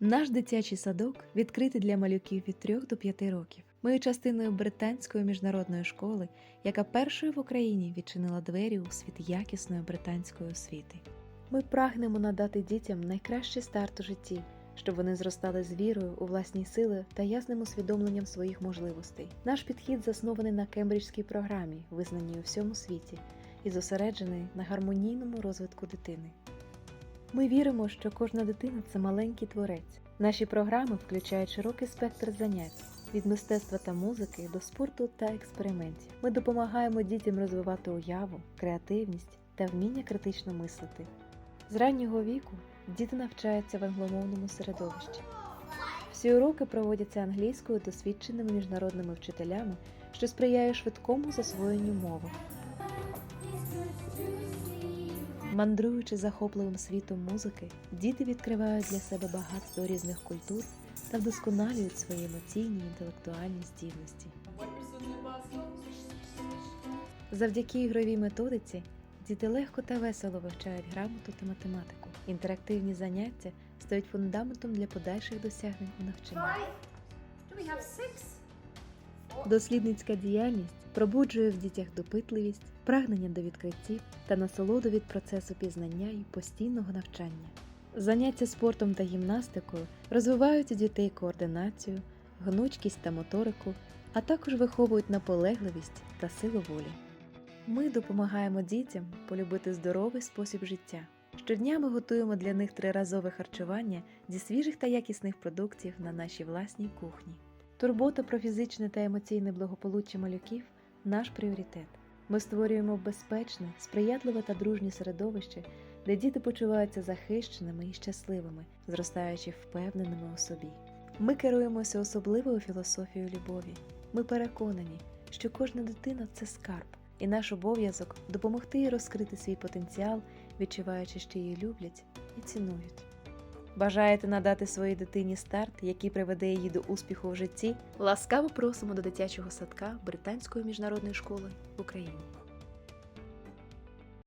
Наш дитячий садок відкритий для малюків від 3 до 5 років. Ми є частиною британської міжнародної школи, яка першою в Україні відчинила двері у світ якісної британської освіти. Ми прагнемо надати дітям найкращий старт у житті, щоб вони зростали з вірою у власні сили та ясним усвідомленням своїх можливостей. Наш підхід заснований на кембриджській програмі, визнаній у всьому світі, і зосереджений на гармонійному розвитку дитини. Ми віримо, що кожна дитина це маленький творець. Наші програми включають широкий спектр занять від мистецтва та музики до спорту та експериментів. Ми допомагаємо дітям розвивати уяву, креативність та вміння критично мислити. З раннього віку діти навчаються в англомовному середовищі. Всі уроки проводяться англійською досвідченими міжнародними вчителями, що сприяє швидкому засвоєнню мови. Мандруючи захопливим світом музики, діти відкривають для себе багатство різних культур та вдосконалюють свої емоційні і інтелектуальні здібності. Завдяки ігровій методиці діти легко та весело вивчають грамоту та математику. Інтерактивні заняття стають фундаментом для подальших досягнень у навчанні. Дослідницька діяльність пробуджує в дітях допитливість, прагнення до відкриттів та насолоду від процесу пізнання і постійного навчання. Заняття спортом та гімнастикою розвивають у дітей координацію, гнучкість та моторику, а також виховують наполегливість та силу волі. Ми допомагаємо дітям полюбити здоровий спосіб життя. Щодня ми готуємо для них триразове харчування зі свіжих та якісних продуктів на нашій власній кухні. Турбота про фізичне та емоційне благополуччя малюків наш пріоритет. Ми створюємо безпечне, сприятливе та дружнє середовище, де діти почуваються захищеними і щасливими, зростаючи впевненими у собі. Ми керуємося особливою філософією любові. Ми переконані, що кожна дитина це скарб, і наш обов'язок допомогти їй розкрити свій потенціал, відчуваючи, що її люблять і цінують. Бажаєте надати своїй дитині старт, який приведе її до успіху в житті? Ласкаво просимо до дитячого садка Британської міжнародної школи в Україні.